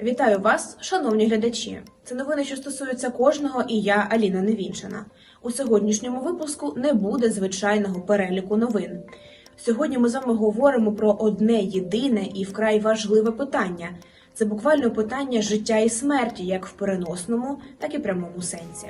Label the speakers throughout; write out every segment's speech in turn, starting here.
Speaker 1: Вітаю вас, шановні глядачі. Це новини, що стосуються кожного, і я Аліна Невінчина. У сьогоднішньому випуску не буде звичайного переліку новин. Сьогодні ми з вами говоримо про одне єдине і вкрай важливе питання. Це буквально питання життя і смерті, як в переносному, так і прямому сенсі.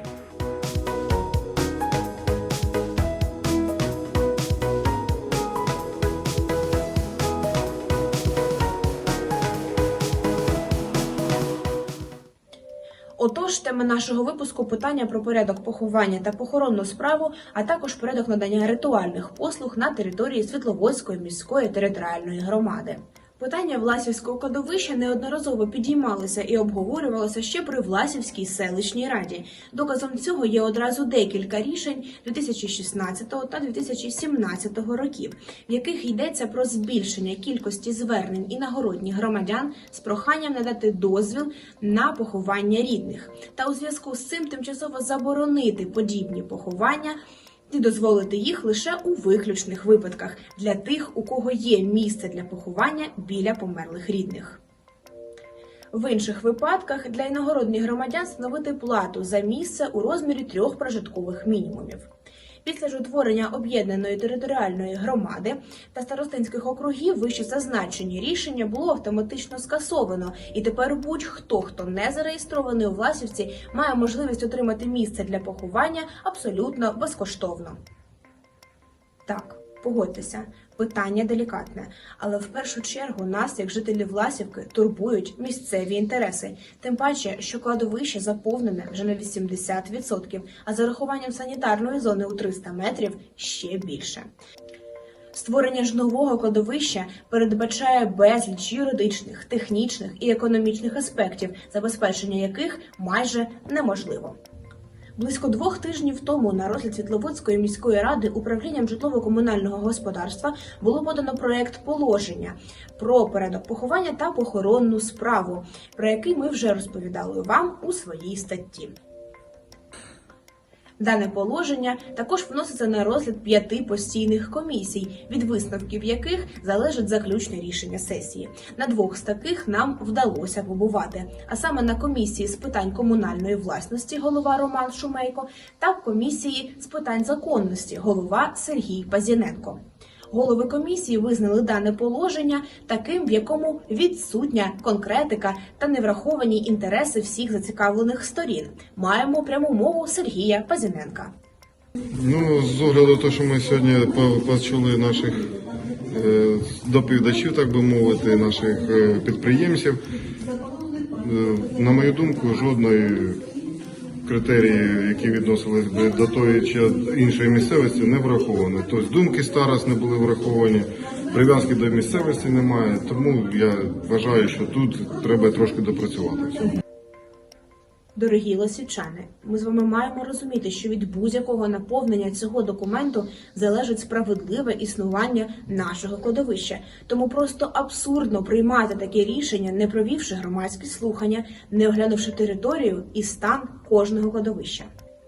Speaker 1: Отож, тема нашого випуску питання про порядок поховання та похоронну справу, а також порядок надання ритуальних послуг на території Світловодської міської територіальної громади. Питання Власівського кладовища неодноразово підіймалося і обговорювалося ще при Власівській селищній раді. Доказом цього є одразу декілька рішень 2016 та 2017 років, в яких йдеться про збільшення кількості звернень інагородніх громадян з проханням надати дозвіл на поховання рідних, та у зв'язку з цим тимчасово заборонити подібні поховання і дозволити їх лише у виключних випадках для тих, у кого є місце для поховання біля померлих рідних. В інших випадках для іногородніх громадян встановити плату за місце у розмірі трьох прожиткових мінімумів. Після ж утворення об'єднаної територіальної громади та старостинських округів вище зазначені рішення було автоматично скасовано, і тепер будь-хто, хто не зареєстрований у Власівці, має можливість отримати місце для поховання абсолютно безкоштовно. Так, погодьтеся, питання делікатне, але в першу чергу нас, як жителів Власівки, турбують місцеві інтереси. Тим паче, що кладовище заповнене вже на 80%, а за рахуванням санітарної зони у 300 метрів ще більше. Створення ж нового кладовища передбачає безліч юридичних, технічних і економічних аспектів, забезпечення яких майже неможливо. Близько двох тижнів тому на розгляд Світловодської міської ради управлінням житлово-комунального господарства було подано проект положення про порядок поховання та похоронну справу, про який ми вже розповідали вам у своїй статті. Дане положення також вноситься на розгляд п'яти постійних комісій, від висновків яких залежить заключне рішення сесії. На двох з таких нам вдалося побувати, а саме на комісії з питань комунальної власності голова Роман Шумейко та в комісії з питань законності голова Сергій Пазіненко. Голови комісії визнали дане положення таким, в якому відсутня конкретика та не враховані інтереси всіх зацікавлених сторін. Маємо пряму мову Сергія Пазіненка.
Speaker 2: Ну, з огляду того, що ми сьогодні почули наших е, доповідачів, так би мовити, наших е, підприємців, е, на мою думку, жодної критерії, які відносились би до тої чи іншої місцевості, не враховані. Тобто думки старост не були враховані, прив'язки до місцевості немає, тому я вважаю, що тут треба трошки допрацювати.
Speaker 1: Дорогі лосівчани, ми з вами маємо розуміти, що від будь-якого наповнення цього документу залежить справедливе існування нашого кладовища. Тому просто абсурдно приймати таке рішення, не провівши громадські слухання, не оглянувши територію і стан кожного кладовища.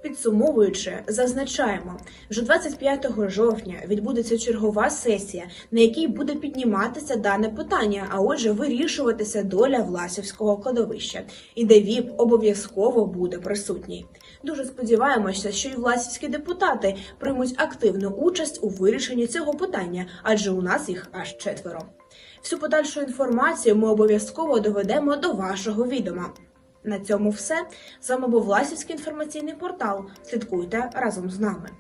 Speaker 1: Підсумовуючи, зазначаємо, що 25 жовтня відбудеться чергова сесія, на якій буде підніматися дане питання, а отже, вирішуватися доля Власівського кладовища, і де ВІП обов'язково буде присутній. Дуже сподіваємося, що і власівські депутати приймуть активну участь у вирішенні цього питання, адже у нас їх аж четверо. Всю подальшу інформацію ми обов'язково доведемо до вашого відома. На цьому все. З вами був Власівський інформаційний портал. Слідкуйте разом з нами.